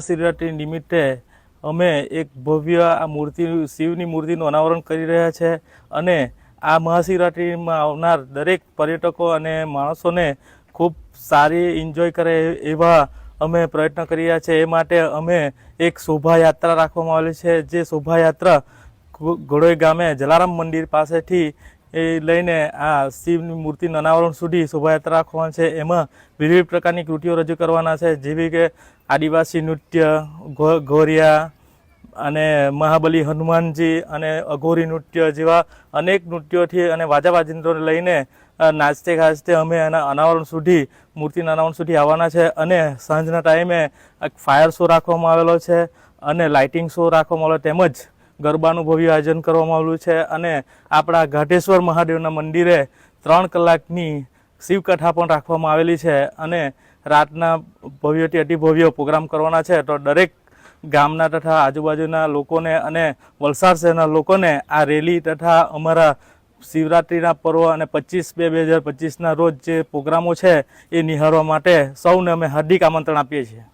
શિવરાત્રી નિમિત્તે અમે એક ભવ્ય આ મૂર્તિ, શિવની મૂર્તિનું અનાવરણ કરી રહ્યા છે અને આ મહાશિવરાત્રિમાં આવનાર દરેક પર્યટકો અને માણસોને ખૂબ સારી એન્જોય કરે એવા અમે પ્રયત્ન કરી રહ્યા છે. એ માટે અમે એક શોભાયાત્રા રાખવામાં આવેલી છે, જે શોભાયાત્રા ઘોડોઈ ગામે જલારામ મંદિર પાસેથી એ લઈને આ શિવની મૂર્તિના અનાવરણ સુધી શોભાયાત્રા રાખવાના છે. એમાં વિવિધ પ્રકારની કૃતિઓ રજૂ કરવાના છે. જેવી કે આદિવાસી નૃત્ય ઘોરિયા અને મહાબલી હનુમાનજી અને અઘોરી નૃત્ય જેવા અનેક નૃત્યોથી અને વાજા લઈને નાચતે ગાજતે અમે એના અનાવરણ સુધી, મૂર્તિના અનાવરણ સુધી આવવાના છે. અને સાંજના ટાઈમે ફાયર શો રાખવામાં આવેલો છે અને લાઇટિંગ શો રાખવામાં આવેલો તેમજ ગરબાનું ભવ્ય આયોજન કરવામાં આવ્યું છે અને આપણા ઘાટેશ્વર મહાદેવના મંદિરે ત્રણ કલાકની શિવકથા પણ રાખવામાં આવેલી છે અને રાતના ભવ્યથી અતિ ભવ્ય પ્રોગ્રામ કરવાના છે. તો દરેક ગામના તથા આજુબાજુના લોકોને અને વલસાડ શહેરના લોકોને આ રેલી તથા અમારા શિવરાત્રિના પર્વ અને પચીસ બે બે હજાર પચીસના રોજ જે પ્રોગ્રામો છે એ નિહાળવા માટે સૌને અમે હાર્દિક આમંત્રણ આપીએ છીએ.